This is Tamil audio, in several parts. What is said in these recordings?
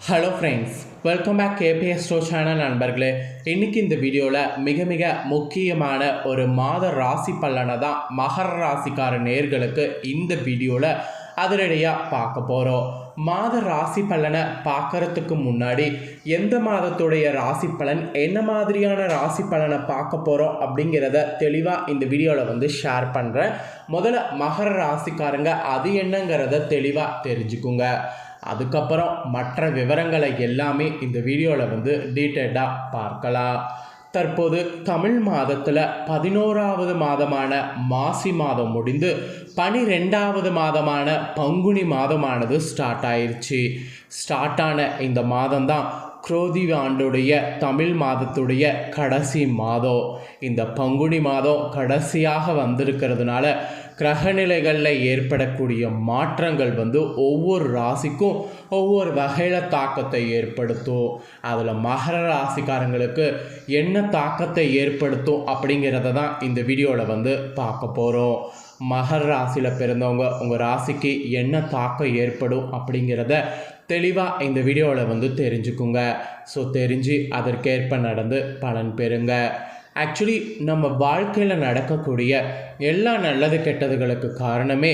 Hello friends welcome back KPS store channel நண்பர்களே. இன்றைக்கி இந்த வீடியோவில் மிக மிக முக்கியமான ஒரு மாத ராசி பலனை தான் மகர ராசிக்கார நேர்களுக்கு இந்த வீடியோவில் அதிரடியாக பார்க்க போகிறோம் மாத ராசி பலனை பார்க்கறதுக்கு முன்னாடி எந்த மாதத்துடைய ராசி பலன் என்ன மாதிரியான ராசி பலனை பார்க்க போகிறோம் அப்படிங்கிறத தெளிவாக இந்த வீடியோவில் வந்து ஷேர் பண்ணுறேன் முதல்ல மகர ராசிக்காரங்க அது என்னங்கிறத தெளிவாக தெரிஞ்சுக்குங்க. அதுக்கப்புறம் மற்ற விவரங்களை எல்லாமே இந்த வீடியோவில் வந்து டீட்டெயில்டாக பார்க்கலாம். தற்போது தமிழ் மாதத்தில் பதினோராவது மாதமான மாசி மாதம் முடிந்து பனிரெண்டாவது மாதமான பங்குனி மாதமானது ஸ்டார்ட் ஆயிடுச்சு ஸ்டார்ட் ஆன இந்த மாதம்தான் குரோதி ஆண்டுடைய தமிழ் மாதத்துடைய கடைசி மாதம். இந்த பங்குனி மாதம் கடைசியாக வந்திருக்கிறதுனால கிரகநிலைகளில் ஏற்படக்கூடிய மாற்றங்கள் வந்து ஒவ்வொரு ராசிக்கும் ஒவ்வொரு வகையில் தாக்கத்தை ஏற்படுத்தும். அதில் மகர ராசிக்காரங்களுக்கு என்ன தாக்கத்தை ஏற்படுத்தும் அப்படிங்கிறத தான் இந்த வீடியோவில் வந்து பார்க்க போகிறோம் மகர ராசியில் பிறந்தவங்க உங்கள் ராசிக்கு என்ன தாக்கம் ஏற்படும் அப்படிங்கிறத தெளிவாக இந்த வீடியோவில் வந்து தெரிஞ்சுக்குங்க. ஸோ தெரிஞ்சு அதற்கேற்ப நடந்து பலன் பெறுங்க. ஆக்சுவலி நம்ம வாழ்க்கையில் நடக்கக்கூடிய எல்லா நல்லது கெட்டதுகளுக்கு காரணமே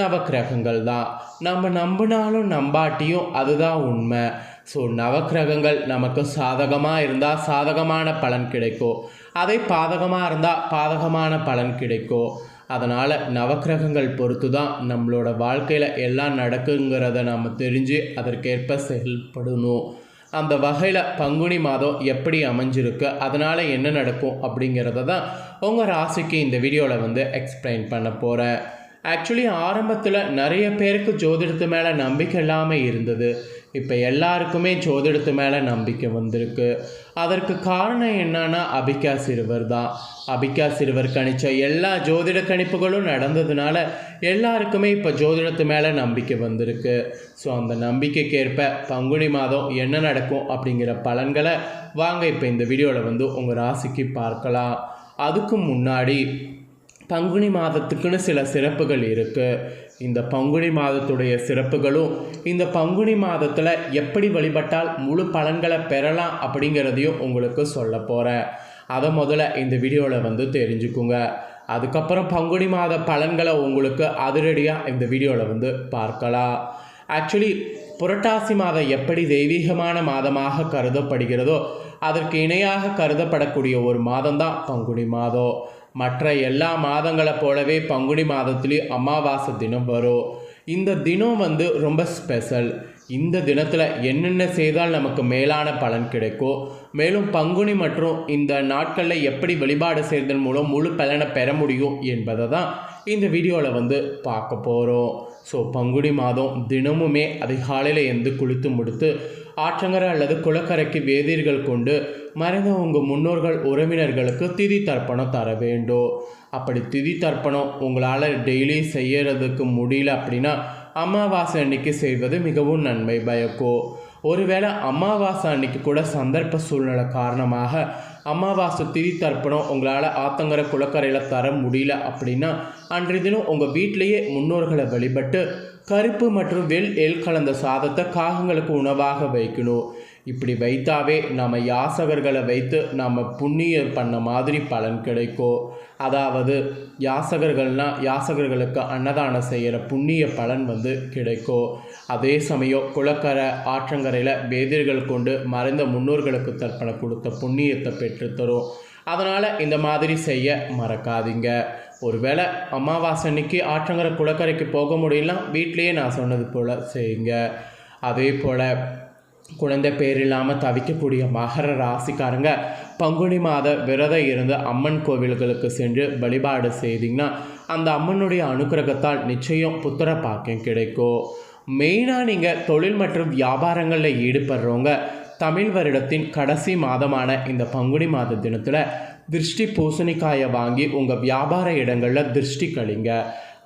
நவக்கிரகங்கள் தான் நம்ம நம்பினாலும் நம்பாட்டியும் அதுதான் உண்மை. ஸோ நவக்கிரகங்கள் நமக்கு சாதகமாக இருந்தால் சாதகமான பலன் கிடைக்கும். அதே பாதகமாக இருந்தால் பாதகமான பலன் கிடைக்கும். அதனால் நவக்கிரகங்கள் பொறுத்து தான் நம்மளோட வாழ்க்கையில் எல்லாம் நடக்குங்கிறத நம்ம தெரிஞ்சு அதற்கேற்ப செயல்படணும். அந்த வகையில் பங்குனி மாதம் எப்படி அமைஞ்சிருக்கு அதனால் என்ன நடக்கும் அப்படிங்கிறத தான் உங்கள் ராசிக்கு இந்த வீடியோவில் வந்து எக்ஸ்பிளைன் பண்ண போகிறேன் ஆக்சுவலி ஆரம்பத்தில் நிறைய பேருக்கு ஜோதிடத்து மேலே நம்பிக்கை இல்லாமல் இருந்தது. இப்போ எல்லாருக்குமே ஜோதிடத்து மேலே நம்பிக்கை வந்திருக்கு. அதற்கு காரணம் என்னன்னா அபிகா சிறுவர் தான். அபிகா சிறுவர் கணிச்ச எல்லா ஜோதிட கணிப்புகளும் நடந்ததுனால எல்லாருக்குமே இப்போ ஜோதிடத்து மேலே நம்பிக்கை வந்திருக்கு. ஸோ அந்த நம்பிக்கைக்கேற்ப பங்குனி மாதம் என்ன நடக்கும் அப்படிங்கிற பலன்களை வாங்க இப்போ இந்த வீடியோவில் வந்து உங்கள் ராசிக்கு பார்க்கலாம். அதுக்கு முன்னாடி பங்குனி மாதத்துக்குன்னு சில சிறப்புகள் இருக்குது இந்த பங்குனி மாதத்துடைய சிறப்புகளும் இந்த பங்குனி மாதத்தில் எப்படி வழிபட்டால் முழு பலன்களை பெறலாம் அப்படிங்கிறதையும் உங்களுக்கு சொல்ல போகிறேன் அதை முதல்ல இந்த வீடியோவில் வந்து தெரிஞ்சுக்குங்க. அதுக்கப்புறம் பங்குனி மாத பலன்களை உங்களுக்கு அதிரடியாக இந்த வீடியோவில் வந்து பார்க்கலாம். ஆக்சுவலி புரட்டாசி மாதம் எப்படி தெய்வீகமான மாதமாக கருதப்படுகிறதோ அதற்கு இணையாக கருதப்படக்கூடிய ஒரு மாதம்தான் பங்குனி மாதம். மற்ற எல்லா மாதங்களைப் போலவே பங்குனி மாதத்துலேயும் அமாவாசை தினம் வரும். இந்த தினம் வந்து ரொம்ப ஸ்பெஷல் இந்த தினத்தில் என்னென்ன செய்தால் நமக்கு மேலான பலன் கிடைக்கும்? மேலும் பங்குனி மற்றும் இந்த நாட்களில் எப்படி வழிபாடு செய்வதன் மூலம் முழு பலனை பெற முடியும் என்பதை தான் இந்த வீடியோவில் வந்து பார்க்க போகிறோம் ஸோ பங்குனி மாதம் தினமுமே அதிகாலையில் எழுந்து குளித்து முடித்து ஆற்றங்கரை அல்லது குளக்கரைக்கு வேதியர்கள் கொண்டு மறைந்த உங்கள் முன்னோர்கள் உறவினர்களுக்கு திதி தர்ப்பணம் தர வேண்டும். அப்படி திதி தர்ப்பணம் உங்களால் டெய்லி செய்யறதுக்கு முடியல அப்படின்னா அமாவாசை அன்னைக்கு செய்வது மிகவும் நன்மை பயக்கும் ஒருவேளை அமாவாசை அன்னைக்கு கூட சந்தர்ப்ப சூழ்நிலை காரணமாக அமாவாசை திதி தர்ப்பணம் உங்களால் ஆத்தங்கர குளக்கரையில் தர முடியல அப்படின்னா அன்றைய தினம் உங்கள் வீட்டிலேயே முன்னோர்களை வழிபட்டு கருப்பு மற்றும் வெள் எல் கலந்த சாதத்தை காகங்களுக்கு உணவாக வைக்கணும். இப்படி வைத்தாவே நம்ம யாசகர்களை வைத்து நம்ம புண்ணியம் பண்ண மாதிரி பலன் கிடைக்கும் அதாவது யாசகர்கள்னால் யாசகர்களுக்கு அன்னதானம் செய்கிற புண்ணிய பலன் வந்து கிடைக்கும் அதே சமயம் குளக்கரை ஆற்றங்கரையில் வேதியர்கள் கொண்டு மறைந்த முன்னோர்களுக்கு தர்ப்பணை கொடுத்த புண்ணியத்தை பெற்றுத்தரும் அதனால் இந்த மாதிரி செய்ய மறக்காதீங்க. ஒருவேளை அமாவாசை அன்னைக்கு ஆற்றங்கரை குளக்கரைக்கு போக முடியலாம் வீட்லேயே நான் சொன்னது போல் செய்யுங்க. அதே போல் குழந்தை பேர் இல்லாமல் தவிக்கக்கூடிய மகர ராசிக்காரங்க பங்குனி மாத விரதம் இருந்து அம்மன் கோவில்களுக்கு சென்று வழிபாடு செய்தீங்கன்னா அந்த அம்மனுடைய அனுக்கிரகத்தால் நிச்சயம் புத்திர பாக்கியம் கிடைக்கும். மெயினாக நீங்கள் தொழில் மற்றும் வியாபாரங்களில் ஈடுபடுறவங்க தமிழ் வருடத்தின் கடைசி மாதமான இந்த பங்குனி மாத தினத்தில் திருஷ்டி பூசணிக்காயை வாங்கி உங்கள் வியாபார இடங்களில் திருஷ்டி கழிங்க.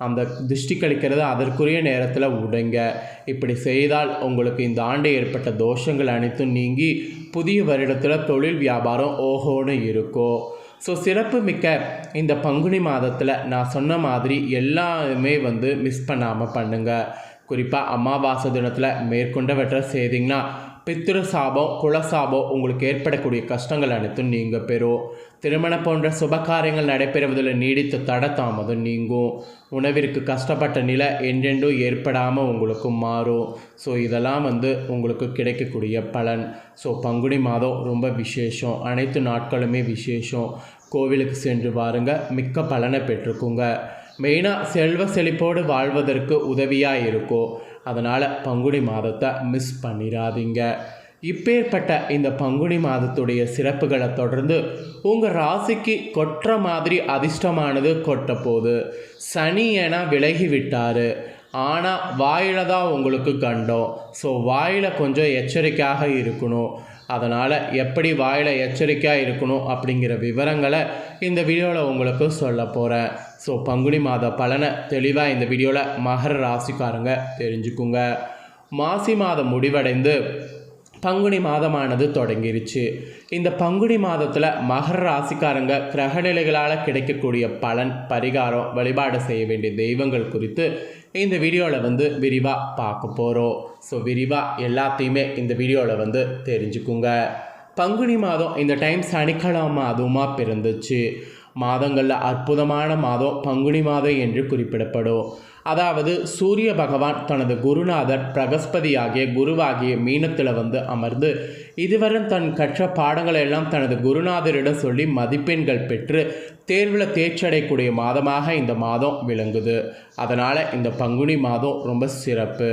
அந்த திருஷ்டி கழிக்கிறது அதற்குரிய நேரத்தில் உடைங்க. இப்படி செய்தால் உங்களுக்கு இந்த ஆண்டு ஏற்பட்ட தோஷங்கள் அனைத்தும் நீங்கி புதிய வருடத்தில் தொழில் வியாபாரம் ஓஹோன்னு இருக்கும் ஸோ சிறப்பு மிக்க இந்த பங்குனி மாதத்தில் நான் சொன்ன மாதிரி எல்லாமே வந்து மிஸ் பண்ணாமல் பண்ணுங்கள் குறிப்பாக அமாவாசை தினத்தில் மேற்கொண்டவற்றை செய்திங்கன்னா பித்திரு சாபம் குலசாபம் உங்களுக்கு ஏற்படக்கூடிய கஷ்டங்கள் அனைத்தும் நீங்கள் பெறும். திருமணம் போன்ற சுபகாரியங்கள் நடைபெறுவதில் நீடித்த தட தாமதம் நீங்கும். உணவிற்கு கஷ்டப்பட்ட நிலை என்றென்றும் ஏற்படாமல் உங்களுக்கு மாறும். ஸோ இதெல்லாம் வந்து உங்களுக்கு கிடைக்கக்கூடிய பலன். ஸோ பங்குனி மாதம் ரொம்ப விசேஷம். அனைத்து நாட்களுமே விசேஷம். கோவிலுக்கு சென்று பாருங்க. மிக்க பலனை பெற்றுக்குங்க. மெயினாக செல்வ செழிப்போடு வாழ்வதற்கு உதவியாக இருக்கும். அதனால் பங்குனி மாதத்தை மிஸ் பண்ணிடாதீங்க இப்பேற்பட்ட இந்த பங்குனி மாதத்துடைய சிறப்புகளை தொடர்ந்து உங்கள் ராசிக்கு கொட்டுற மாதிரி அதிர்ஷ்டமானது கொட்ட போகுது. சனி என விலகி விட்டார். ஆனால் வாயில தான் உங்களுக்கு கண்டோம். ஸோ வாயில் கொஞ்சம் எச்சரிக்கையாக இருக்கணும். அதனால் எப்படி வாயில் எச்சரிக்கையாக இருக்கணும் அப்படிங்கிற விவரங்களை இந்த வீடியோவில் உங்களுக்கு சொல்ல போகிறேன் ஸோ பங்குனி மாத பலனை தெளிவாக இந்த வீடியோவில் மகர ராசிக்காரங்க தெரிஞ்சுக்குங்க. மாசி மாதம் முடிவடைந்து பங்குனி மாதமானது தொடங்கிருச்சு. இந்த பங்குனி மாதத்தில் மகர ராசிக்காரங்க கிரகநிலைகளால் கிடைக்கக்கூடிய பலன் பரிகாரம் வழிபாடு செய்ய வேண்டிய தெய்வங்கள் குறித்து இந்த வீடியோவில் வந்து விரிவாக பார்க்க போகிறோம் ஸோ விரிவாக எல்லாத்தையுமே இந்த வீடியோவில் வந்து தெரிஞ்சுக்குங்க. பங்குனி மாதம் இந்த டைம் சனிக்கிழமை அதுவுமாக பிறந்துச்சு. மாதங்களில் அற்புதமான மாதம் பங்குனி மாதம் என்று குறிப்பிடப்படும். அதாவது சூரிய பகவான் தனது குருநாதர் பிரகஸ்பதியாகிய குருவாகிய மீனத்தில் வந்து அமர்ந்து இதுவரை தன் கற்ற பாடங்களை எல்லாம் தனது குருநாதரிடம் சொல்லி மதிப்பெண்கள் பெற்று தேர்வில் தேர்ச்சடையக்கூடிய மாதமாக இந்த மாதம் விளங்குது. அதனால் இந்த பங்குனி மாதம் ரொம்ப சிறப்பு.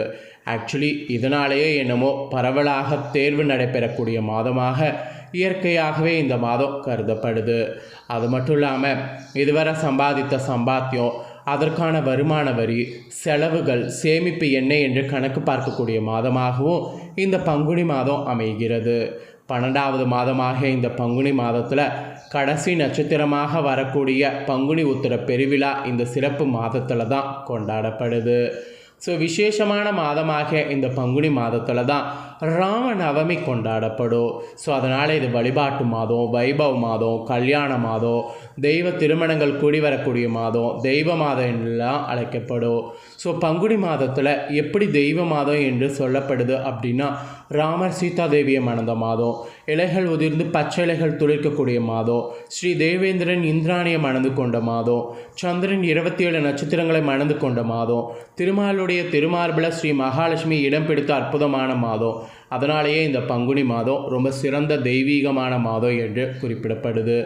ஆக்சுவலி இதனாலேயே என்னமோ பரவலாக தேர்வு நடைபெறக்கூடிய மாதமாக இயற்கையாகவே இந்த மாதம் கருதப்படுது. அது மட்டும் இல்லாமல் இதுவரை சம்பாதித்த சம்பாத்தியம் அதற்கான வருமான வரி செலவுகள் சேமிப்பு என்ன என்று கணக்கு பார்க்கக்கூடிய மாதமாகவும் இந்த பங்குனி மாதம் அமைகிறது. பன்னெண்டாவது மாதமாக இந்த பங்குனி மாதத்தில் கடைசி நட்சத்திரமாக வரக்கூடிய பங்குனி உத்திர பெருவிழா இந்த சிறப்பு மாதத்தில் தான் கொண்டாடப்படுது. ஸோ விசேஷமான மாதமாக இந்த பங்குனி மாதத்தில் தான் ராம நவமி கொண்டாடப்படும் ஸோ அதனால் இது வழிபாட்டு மாதம் வைபவ மாதம் கல்யாண மாதம் தெய்வ திருமணங்கள் கூடி வரக்கூடிய மாதம் தெய்வ மாதம் என்றெல்லாம் அழைக்கப்படும். ஸோ பங்குடி மாதத்தில் எப்படி தெய்வ மாதம் என்று சொல்லப்படுது அப்படின்னா ராமர் சீதா தேவியை மணந்த மாதம் இலைகள் உதிர்ந்து பச்சை இலைகள் துளிர்க்கக்கூடிய மாதம் ஸ்ரீ தேவேந்திரன் இந்திராணியை மணந்து கொண்ட மாதம் சந்திரன் இருபத்தி ஏழு நட்சத்திரங்களை மணந்து கொண்ட மாதம் திருமாலுடைய திருமார்பில் ஸ்ரீ மகாலட்சுமி இடம் பிடித்த அற்புதமான மாதம் அதனாலேயே இந்த பங்குனி மாதம் ரொம்ப சிறந்த தெய்வீகமான மாதம் என்று குறிப்பிடப்படுது.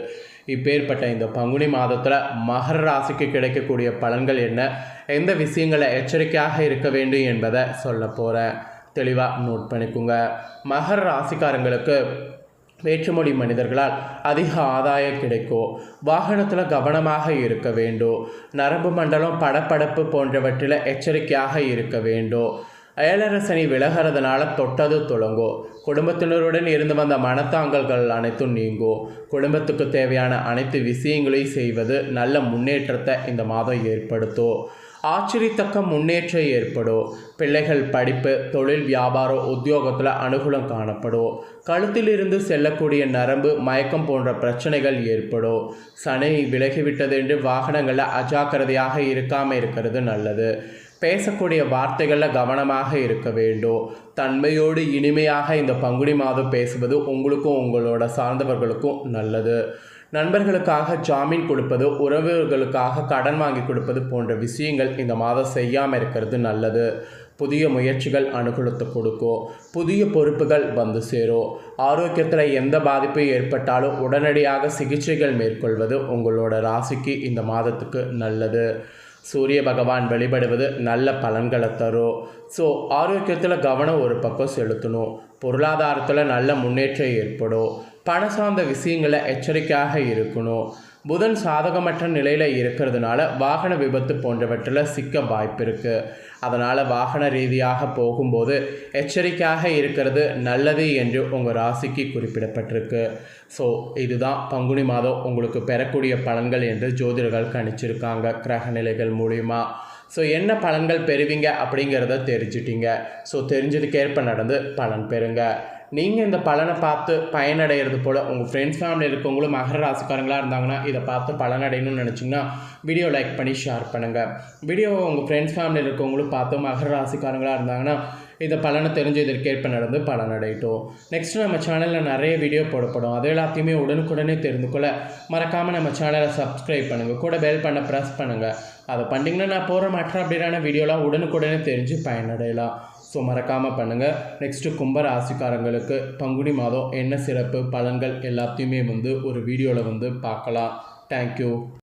இப்பேற்பட்ட இந்த பங்குனி மாதத்தில் மகர ராசிக்கு கிடைக்கக்கூடிய பலன்கள் என்ன? எந்த விஷயங்களை எச்சரிக்கையாக இருக்க வேண்டும் என்பதை சொல்ல போகிறேன் தெளிவாக நோட் பண்ணிக்கோங்க. மகர ராசிக்காரங்களுக்கு வேற்றுமொழி மனிதர்களால் அதிக ஆதாயம் கிடைக்கும். வாகனத்தில் கவனமாக இருக்க வேண்டும். நரம்பு மண்டலம் படப்படப்பு போன்றவற்றில் எச்சரிக்கையாக இருக்க வேண்டும். ஏழரசனி விலகிறதுனால தொட்டது துளங்கும் குடும்பத்தினருடன் இருந்து வந்த மனத்தாங்கல்கள் அனைத்தும் நீங்கும் குடும்பத்துக்கு தேவையான அனைத்து விஷயங்களையும் செய்வது நல்ல முன்னேற்றத்தை இந்த மாதம் ஏற்படுத்தும் ஆச்சரியத்தக்க முன்னேற்றம் ஏற்படும் பிள்ளைகள் படிப்பு தொழில் வியாபாரம் உத்தியோகத்தில் அனுகூலம் காணப்படும் கழுத்திலிருந்து செல்லக்கூடிய நரம்பு மயக்கம் போன்ற பிரச்சனைகள் ஏற்படும் சனி விலகிவிட்டது என்று வாகனங்களில் அஜாக்கிரதையாக இருக்காமல் இருக்கிறது நல்லது. பேசக்கூடிய வார்த்தைகளில் கவனமாக இருக்க வேண்டும். தன்மையோடு இனிமையாக இந்த பங்குனி மாதம் பேசுவது உங்களுக்கும் உங்களோட சார்ந்தவர்களுக்கும் நல்லது. நண்பர்களுக்காக ஜாமீன் கொடுப்பது உறவுகளுக்காக கடன் வாங்கி கொடுப்பது போன்ற விஷயங்கள் இந்த மாதம் செய்யாமல் இருக்கிறது நல்லது. புதிய முயற்சிகள் அனுகூலத்தை கொடுக்கும். புதிய பொறுப்புகள் வந்து சேரும். ஆரோக்கியத்தில் எந்த பாதிப்பு ஏற்பட்டாலும் உடனடியாக சிகிச்சைகள் மேற்கொள்வது உங்களோட ராசிக்கு இந்த மாதத்துக்கு நல்லது. சூரிய பகவான் வழிபடுவது நல்ல பலன்களை தரும். ஸோ ஆரோக்கியத்தில் கவனம் ஒரு பக்கம் செலுத்தணும். பொருளாதாரத்தில் நல்ல முன்னேற்றம் ஏற்படும். பணம் சார்ந்த விஷயங்களை எச்சரிக்கையாக இருக்கணும். புதன் சாதகமற்ற நிலையில் இருக்கிறதுனால வாகன விபத்து போன்றவற்றில் சிக்க வாய்ப்பு இருக்குது அதனால் வாகன ரீதியாக போகும்போது எச்சரிக்கையாக இருக்கிறது நல்லது என்று உங்கள் ராசிக்கு குறிப்பிடப்பட்டிருக்கு. ஸோ இதுதான் பங்குனி மாதம் உங்களுக்கு பெறக்கூடிய பலன்கள் என்று ஜோதிடர்கள் கணிச்சிருக்காங்க. கிரக நிலைகள் மூலியமாக ஸோ என்ன பலன்கள் பெறுவீங்க அப்படிங்கிறத தெரிஞ்சிட்டீங்க. ஸோ தெரிஞ்சதுக்கேற்ப நடந்து பலன் பெறுங்க. நீங்கள் இந்த பலனை பார்த்து பயனடைகிறது போல் உங்கள் ஃப்ரெண்ட்ஸ் ஃபேமிலி இருக்கவங்களும் மகர ராசிக்காரங்களாக இருந்தாங்கன்னா இதை பார்த்து பலனடையணும்னு நினச்சிங்கன்னா வீடியோ லைக் பண்ணி ஷேர் பண்ணுங்கள் வீடியோ உங்கள் ஃப்ரெண்ட்ஸ் ஃபேமிலி இருக்கவங்களும் பார்த்து மகர ராசிக்காரங்களாக இருந்தாங்கன்னா இதை பலனை தெரிஞ்சு இதற்கேற்ப நடந்து பலனடையட்டும். நெக்ஸ்ட் நம்ம சேனலில் நிறைய வீடியோ போடப்படும். அது எல்லாத்தையுமே உடனுக்குடனே தெரிந்து கொள்ள மறக்காமல் நம்ம சேனலை சப்ஸ்கிரைப் பண்ணுங்கள் கூட பெல் பண்ண ப்ரெஸ் பண்ணுங்கள் அதை பண்ணிங்கன்னா நான் போகிற மற்ற அப்படியான வீடியோலாம் உடனுக்குடனே தெரிஞ்சு பயனடையலாம். ஸோ மறக்காமல் பண்ணுங்கள் நெக்ஸ்ட்டு கும்ப ராசிக்காரங்களுக்கு பங்குனி மாதம் என்ன சிறப்பு பலன்கள் எல்லாத்தையுமே வந்து ஒரு வீடியோவில் வந்து பார்க்கலாம். தேங்க்யூ